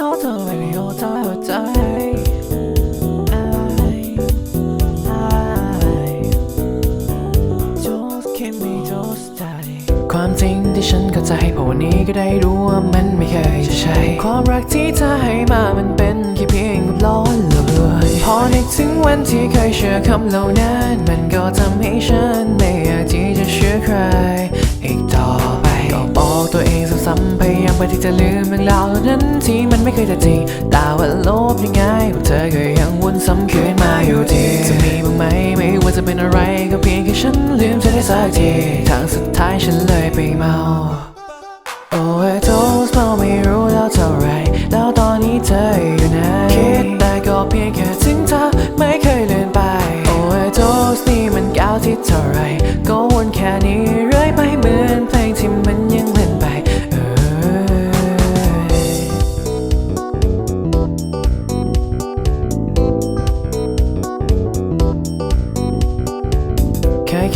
โทษเธอไความจริงที่ฉันเข้าใจพอวันนี้ก็ได้รู้ว่ามันไม่เคยจะใช่ความรักที่เธอให้มามันเป็นแค่เพียงกับล้อเลือนพอนึกถึงวันที่เคยเชื่อคำเหล่านั้นมันก็ทำให้ฉันไม่อยากที่จะเชื่อใคร อีกต่อไปก็บอกตัวเองซ้ำๆพยายามไปที่จะลืมเรื่องราวนั้นที่มัน ไม่เคยจะจริงแต่ว่าลบยังไงพวกเธอก็ยังวนซ้ำคืนมาอยู่ดีจะมีบ้างไหมไม่ว่าจะเป็นอะไรก็เพียงแค่ฉันลืมเธอได้สักที ทางสุดท้ายฉันเลยไปเมา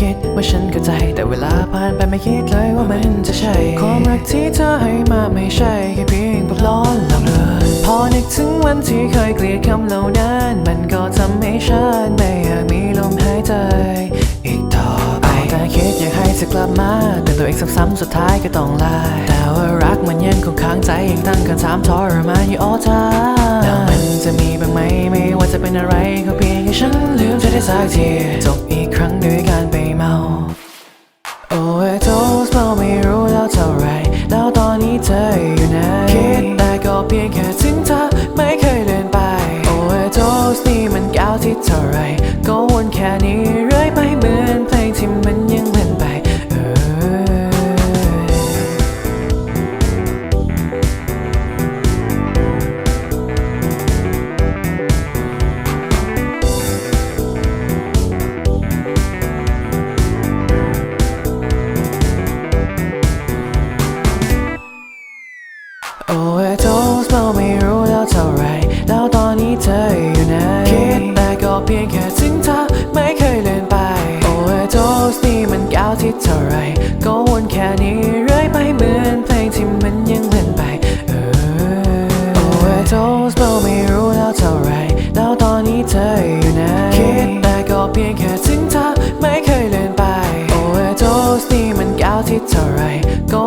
คยคิดว่าฉันเข้าใจ แต่เวลาผ่านไปไม่คิดเลยว่ามันจะใช่ ความรักที่เธอให้มาไม่ใช่แค่เพียงแบบล้อหลอกเลือนพอนึกถึงวันที่เคยเกลียดคำเหล่านั้น มันก็ทำให้ฉันไม่อยากมีลมหายใจอีกต่อไปแต่คิดอยากให้เธอกลับมา แต่ตัวเองซ้ำๆสุดท้ายก็ต้องลาแต่ว่ารักมันยังคงค้างใจยังตั้งคำถามทรมานอยู่ all time แล้วมันจะมีบ้างไหมไม่ว่าจะเป็นอะไรก็เพียงแค่ฉันลืมเธอได้สักทีจบ โอ้ยโทสเมาไม่รู้แล้วเท่าไร แล้วตอนนี้เธออยู่ไหนคิดแต่ก็เพียงแค่ถึงเธอไม่เคยเลือนไปโอ้ยโทสนี่มันก้าวที่เท่าไร ก็วนแค่นี้เรื่อยไปเหมือนเพลงที่มันยังเล่นไปเออโอ้ยโทสเมาไม่รู้แล้วเท่าไร แล้วตอนนี้เธออยู่ไหนคิดแต่ก็เพียงแค่ถึงเธอไม่เคยเลือนไปโอ้ยโทสนี่มันก้าวที่เท่าไรก็